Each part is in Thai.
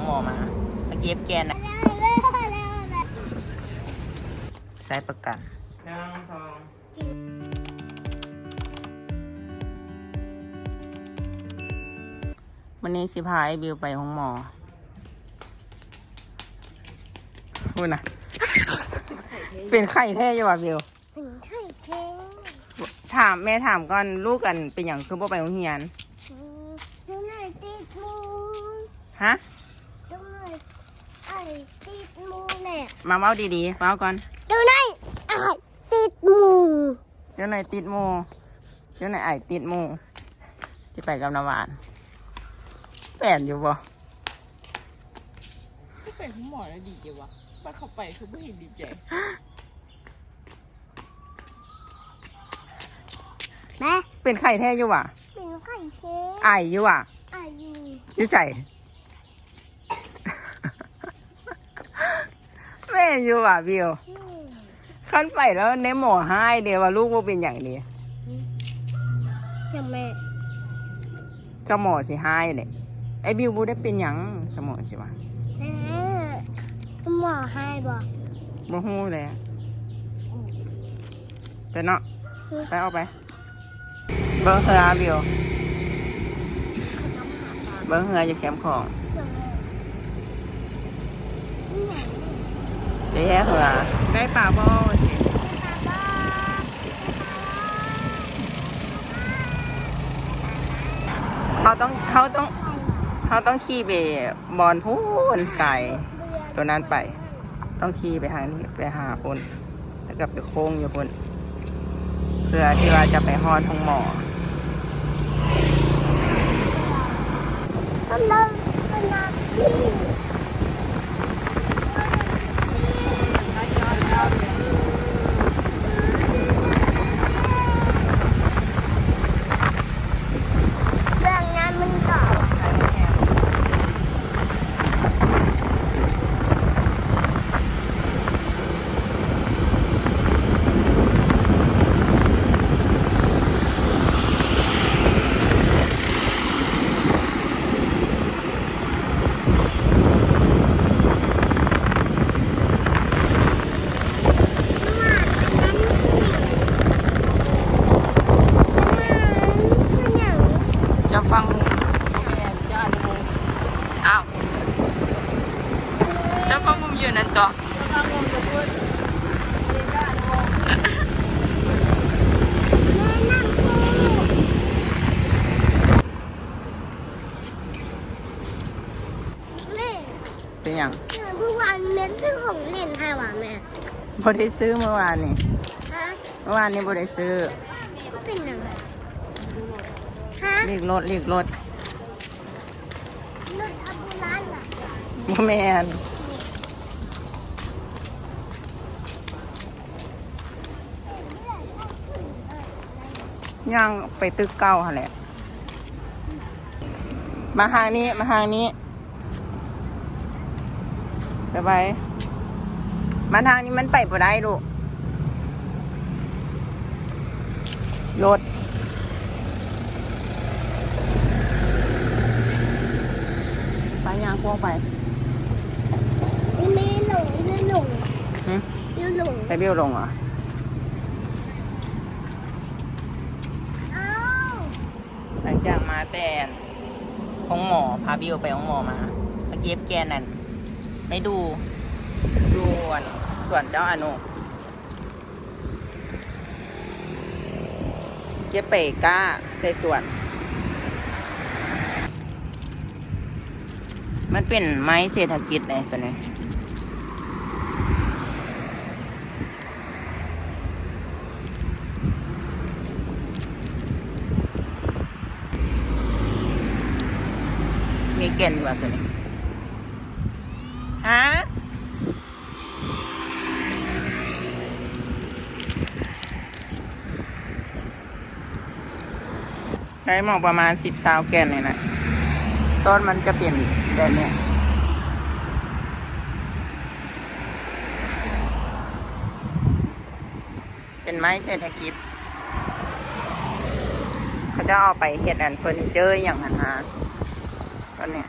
ของหมอมามาเก็บแกนนะใช้ประกันหนึ่งสองวันนี้สิพาไอ้บิวไปห้องหมอพูดนะเป็นไข้แท้ยังวะบิวถึงไข่เค็มถามแม่ถามก่อนลูกกันเป็นอย่างคือบ่ไปโรงเรียนดูหน่อยติดมูฮะ ดูหน่อยไอ้ติดมูเนี่ย มาเมาดีๆเมาก่อนดูหน่อยไอ้ติดมูเดี๋ยวไหนอยติดหมูเดี๋ยวไหนอยไอติดหมูที่ไปกับน้ำหวานแปลนอยู่บ่ก็เป็นคุณหมอแล้วดีใจวะว่าเขาไปคือไม่เห็นดีใจแม่เป็นไข้แท้อยู่ว่ะเป็นไข่เค็มไออยู่ว่ะไอ้ยูอยู่ใส่แม่อยู่ว่ะบิวขั้นไปแล้วในหมอให้เดียวว่าลูกว่าเป็นอย่างนี้จะแม่เจ้าหมอสิให้เลยไอ้บิวบูได้เป็นหยังสมองใช่ปะแม่หมอให้บอกบ่ฮู้เลยอะไปเนาะไปเอาไปเบิ้งเหือบิวเบิ้งเหืออยู่แคมป์ของ เดี๋ยวแย่เหือได้ป่าบ่สิเขาต้องเขาต้องเขาต้องขี่ไปบอนพูนไก่ตัวนั้นไป ต้องขี่ไปทางนี้ไปหาคนแล้วก็ไปโค้งอยู่คนเพื่อที่ว่าจะไปฮอดห้องหมอก็เริ่มเป็นนาทีเรื่องนั้นมันเก่า จะฟังอ้าวจะฟังมุมยืนนั่นต่อ เป็นอย่างเมื่อวานเม็ดซื้อของเล่นให้หวานแม่บได้ซื้อเมื่อวานนี่ฮะเมื่อวานนี้บได้ซื้อก็เป็นหนังฮะเรียกรถเรียกรถรถอับูลันอะบ่แมนย่างไปตึกเก้าหั่นแหละมาทางนี้มาทางนี้ ไปไปมาทางนี้มันไปบ่ได้ลูกรถไปย่างพวกไปไม่หลงไม่หลงหึไม่หลงไปเบี้ยวลงเหรอเอ้าหลังจากมาแต่ห้องหมอพาบิวไปห้องหมอมามาเก็บแกนนั่น ไม่ดูดูอันส่วนเจ้าอนุเก็บไปก้าใส่ส่วน มันเป็นไม้เศรษฐกิจไงตัวนี้มีเกณฑ์ว่าตัวนี้ ฮะ ใช้ หมอกประมาณสิบซาวแกนเลยนะต้นมันจะเปลี่ยนแบบนี้เป็นไม้เศรษฐกิจเขาจะเอาไปเห็ดอันเฟอร์นิเจอร์อย่างนั้นฮะต้นเนี้ย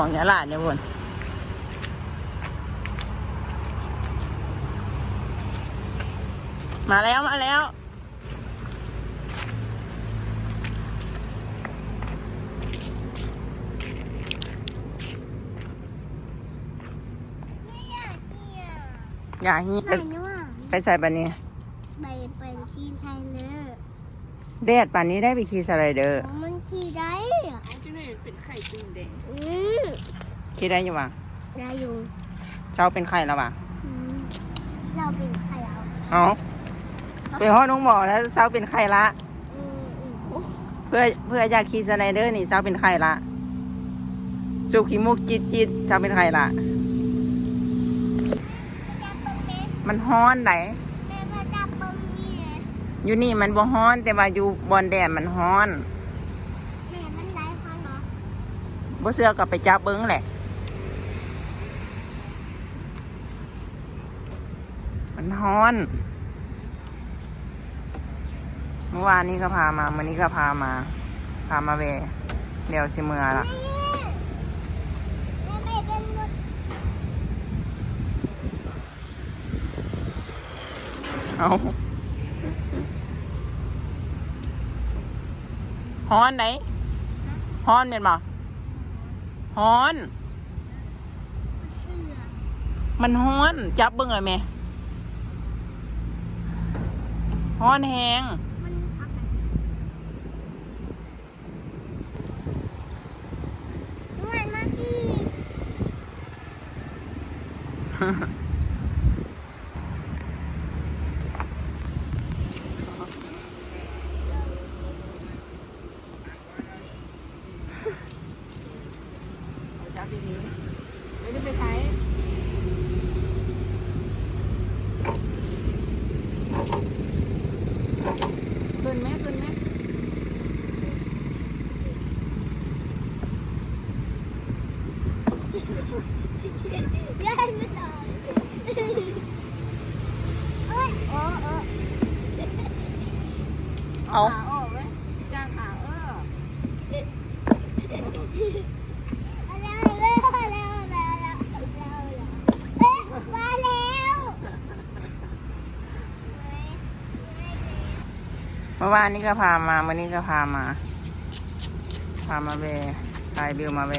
องยาลาดเนี่ยพุ่นมาแล้วมาแล้วอย่าฮีไหนนี่ว่าไปใส่ปันนี้ใบเป็นที่ไทยเลยแดดปันนี้ได้ไปขี่สไลเดอร์ มันที่ได้อะ เอาที่นี่เป็นไข่ตุ้งแดงอืมขี่ได้อยู่วะได้อยู่เจ้าเป็นใครแล้ววะอืมเราเป็นใครเอาเอาไปห้องน้องบอกแล้วเจ้าเป็นใครละ อืมอืมเพื่อเพื่ออยากขี่สไลเดอร์นี่เจ้าเป็นใครละจูบขี้มูกจิตจิตเจ้าเป็นใครละ จับตรงนี้มันฮ้อนไหนแม่ก็จับตรงนี้อยู่นี่มันบ่ฮ้อนแต่ว่าอยู่บอนแดดมันฮ้อน แม่มันได้พอเนาะ บ่เสื้อกับไปจับเบิ้งแหละ มันฮ้อน เมื่อวานนี้ก็พามาวันนี้ก็พามา พามาเวเดี๋ยวสิเมื่อละแม่แม่เป็นรถเอาฮ้อนไหนฮ้อนเป็นบ่ ฮ้อนเสือมันฮ้อน จับเบิ้งเลยแม่ฮ้อนแหงมันเอาไปด้วยมาสิ จับดีๆไม่ได้ไปใช้ขึ้นไหมขึ้นไหม ย้ายไม่ต่อเอ้ยโอ้เออ เอา ขาออกไหมจ้างขาเออ เอาแล้วเอาแล้วเอาแล้วเอาแล้วเอาแล้วเอ๊ เมื่อวานนี้ก็พามาวันนี้ก็พามา พามาเวพายบิวมาเว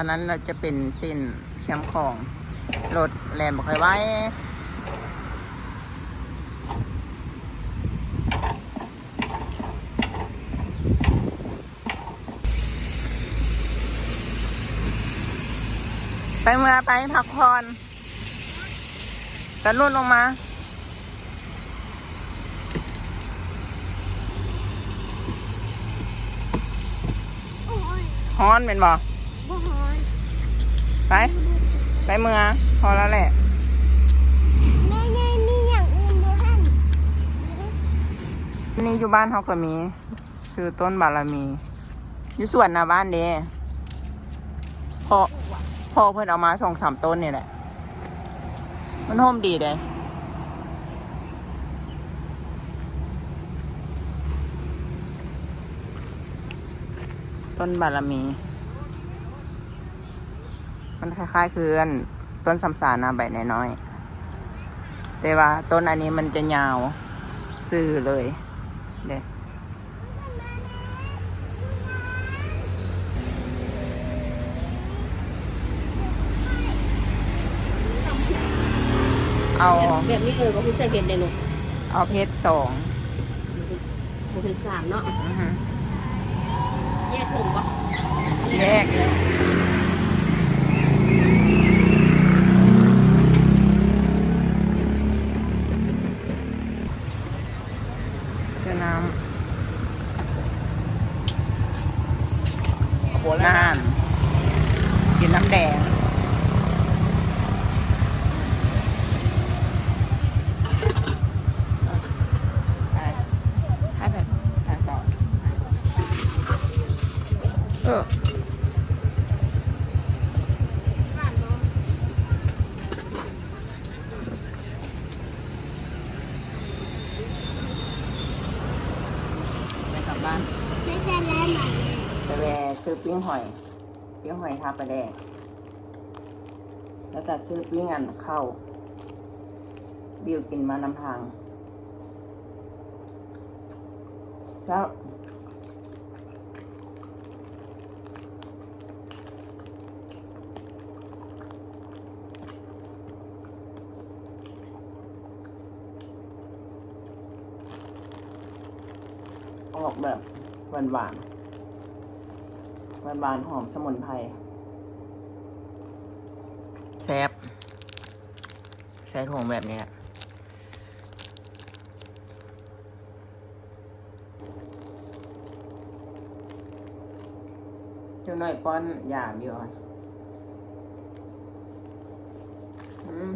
อันนั้นเราจะเป็นเส้นเชียมของรถแลนบอกใครไว้ไปเมื่อไปพักผ่อนกันรุ่นลงมาฮ้อนเป็นบ่ ไป ไปเมื่อพอแล้วแหละ แม่ยายมีอย่างอื่นด้วยท่านนี่อยู่บ้านเขาก็มี คือต้นบารมี อยู่สวนหน้าบ้านเด้พอพอเพิ่นเอามาสองสามต้นนี่แหละ มันโฮมดีเด้ต้นบารมี มันคล้ายๆคืออันต้นสัมสานาใบน้อยๆแต่ว่าต้นอันนี้มันจะยาวซื่อเลยเด้เอาแบบนี้เออก็คือจะเห็นในลูกเอาเพชรสองมันเป็นสามเนาะอือฮึแยกถุงปะแยก ออไม่จะแล่นหน่อยกระซื้อปิ้งหอย ปิ้งหอยทาประแดงแล้วก็ซื้อปิ้งอันเข้า บิวกินมานำทางแล้ว ออกแบบหวานหวานหวานหวานๆหอมสมุนไพรแซบใช้ถุงแบบเนี้ยเจ้าหน่อยป้อนยาเดียวอะอืม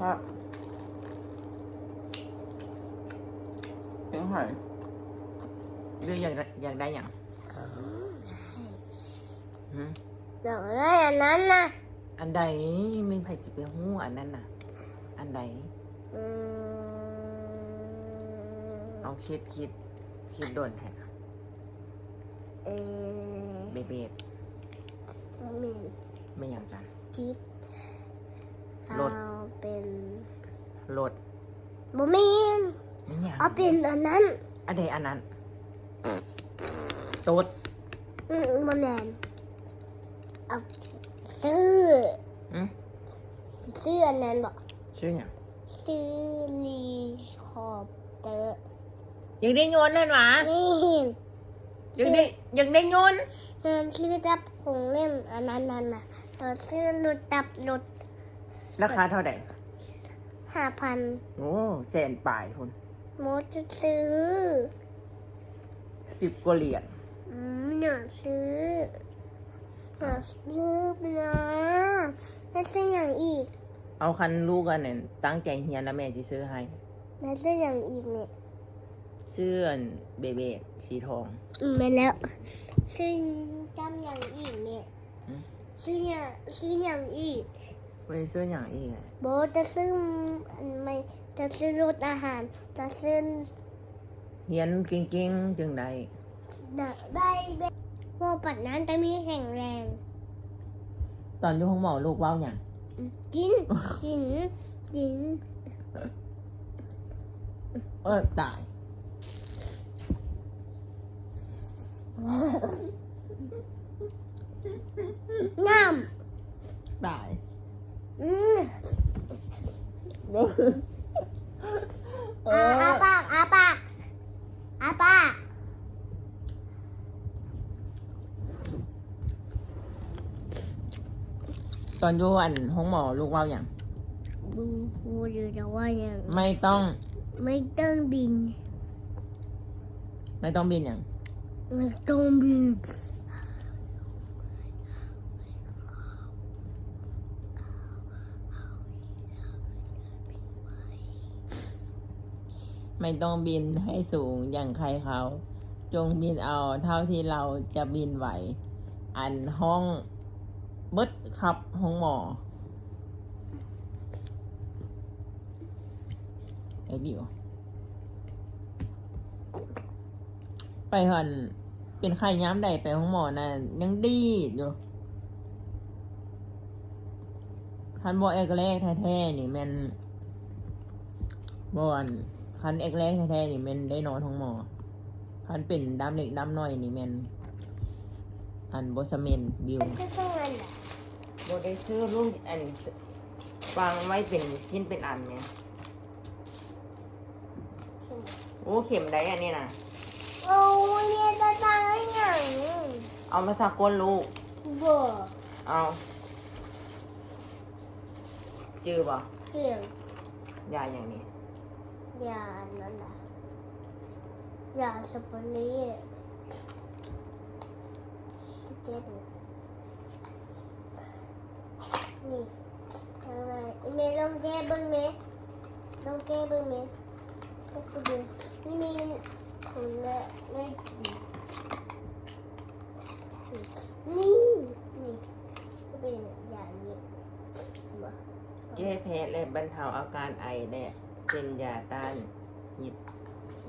ครับเป็นหอยเรื่องอยากได้อยากได้อย่างหืมเดี๋ยวได้อันนั้นนะอันใดมีไผ่สิไปหู้อันนั้นน่ะ อันใดอืมเอาคิดคิดคิดโดนแท้เออเบเบดมีไม่อย่างจันคิด รถ เอาเป็นรถบ่มีไม่อย่างเอาเป็นอันนั้นอันใดอันนั้นโต๊ดอืมบ่แม่นเอาซื้ออืมซื้ออันนั้นบ่ชื่ออย่างซื้อรีคอปเตอร์ยังได้โยนนั่นหวะนี่ยังได้ยังได้โยนเงินซื้อจับของเล่นอันนั้นนั่นน่ะเราซื้อรถจับรถ ราคาเท่าไหร่ห้าพันโอ้แสนปลายคุณโมจะซื้อสิบกว่าเหรียญอืมอยากซื้ออยากซื้อนะแล้วซื้ออย่างอีก เอาคันลูกอันนั้นตั้งใจเฮียนแล้วแม่จะซื้อให้แล้วซื้ออย่างอีกเนี่ยเสื้อเบเบดสีทองอืมไปแล้วซื้อจำอย่างอีกเนี่ยอืมซื้ออย่างซื้ออย่างอีก ไปซื้ออย่างอีกไงโบจะซื้ออันไม่จะซื้อรถอาหาร จะซื้อเฮียนเก่งๆจังใดได้ได้แบบพวกปัดนั้นจะมีแข็งแรง ตอนอยู่ห้องหมอลูกเว้าอย่างอืมกิน กิน กิน เออตาย น้ ตายำอืม เออาอปากอาปากอาปากตอนอยู่อันห้องหมอลูกเว้าอย่าง บูบูอยู่จะว่ายังไม่ต้องไม่ต้องบินไม่ต้องบินอย่าง ไม่ต้องบิน ไม่ต้องบินให้สูงอย่างใครเขา จงบินเอาเท่าที่เราจะบินไหว อันห้องเบิดครับห้องหมอไอบิวไปหันเป็นไข้ย้ำใดไปห้องหมอน่ะยังดีอยู่คันบอเอกแรกแท้ๆนี่แมันบอน คันเอกแรกแท้ๆนี่แมันได้นอนห้องหมอ คันเป็นดำเล็กดำน้อยนี่แมันอันบสเมนบิวจะต้องอะไรล่ะโบได้ซื้อลูกอันวางไว้เป็นชิ้นเป็นอันเนี่ยโอ้เข็มได้อันนี้นะโอ้ยเนี่ยจะตายยังเอามาสักก้นลูกบ่เอาจือป่ะเกี่ยวยาอย่างนี้ อย่านั่นนะอย่าสปอรี่เจ็บนี่ทำไมเมย์ลองแก้บ้างไหมลองแก้บ้างไหมก็คือดูนี่มีคนละไม่ดีนี่ นี่ก็เป็นอย่างนี้เห็นปะแก้แพ้และบรรเทาอาการไอและ เป็นยาต้านหิด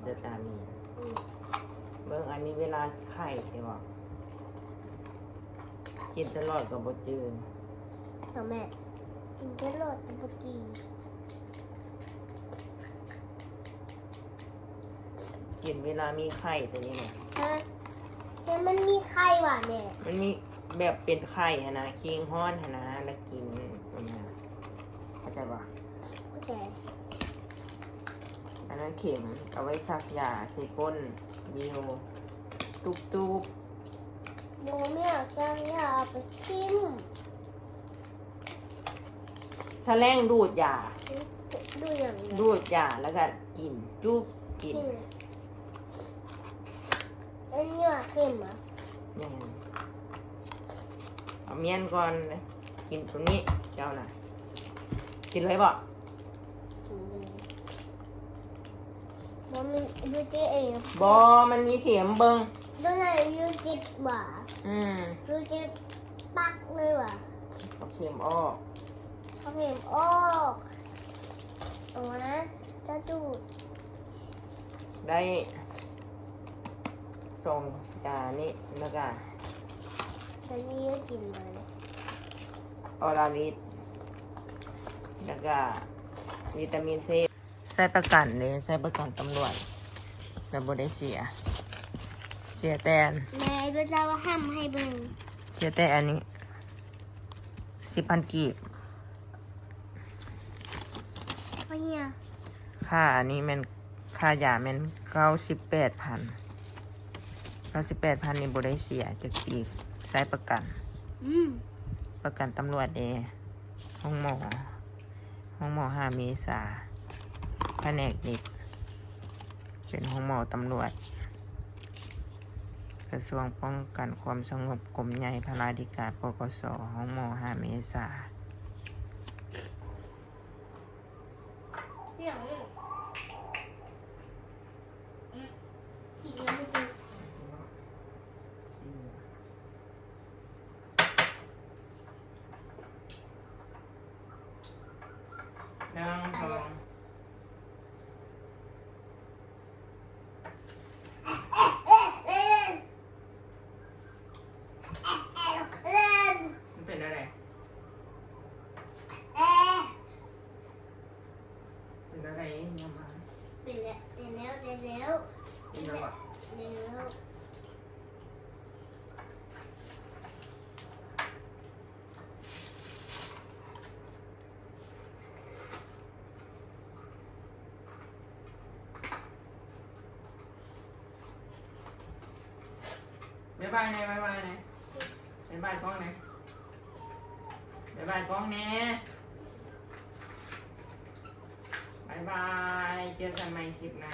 สตามีนอืมเบิ่งอันนี้เวลาไข้ใช่บ่กินตลอดกับบจืนเอาแม่กินแครอทกับเมื่อกี้กินเวลามีไข้ตัวนี้เนี่ยฮะแต่มันมีไข่หวานแม่มันมีแบบเป็นไข้หนนะคิงห้อนหนนะแล้วกินตัวนี้นะเข้าใจป่ะ โอเค อั นนั้นเข็มเอาไว้ซักยาใส่ก้นวิวตุบตุบหนูเนี่ยจะอยากไปชิมแสลงดูดยา ดูอย่างนี้ดูดยาแล้วก็กินจุบกินอืมอันนี้ว่าเค็มเหรอะนี่นเอาเมียนก่อนนะกินตัวนี้เจ้าน่ะ กินเลยบ่กินเลย แล้วมันยูจิเองบอมันมีเข็มเบิงดูหน่อยยูจิหว่าอืมยูจิปักเลยว่ะเอาเข็มออกเขาเข็มออกเอานะจะดูดได้ส่งยานี้แล้วก็ตอนนี้ยูจิมาเลยออราวิทแล้วก็วิตามินซี ใส่ประกันเลยใส่ประกันตำรวจแต่บ่ได้เสีย เสียแต่อันแม่ก็จะว่าห้ามให้เบิ่งเสียแต่อันนี้สิบพันกีบเพราะเนี่ยค่าอันนี้แมันค่ายาแมันเก้าสิบแปดพันเก้าสิบแปดพันนี่บ่ได้เสียจากปีกใส่ประกัน อืมประกันตำรวจเดห้องหมอห้องหมอห้าเมษา แผนกเด็กเป็นห้องหมอตำรวจ กระทรวงป้องกันความสงบกรมใหญ่พระราธิการปกสห้องหมอห้าเมษาอย่างนี้อืมทีนี้ไม่กิน หนึ่งสอง เล่นเล่น มันเป็นอะไร เอ๊ะ เป็นอะไรเนี่ยมา เป็นแล้ว เป็วเป็วเป็นะไรวะเป็นแล้วบ๊ายบายนะบ๊ายบายนะบ๊ายบายกล้องนะบ๊ายบายกล้องนะบ๊ายบาย เจอกันใหม่คลิปหน้า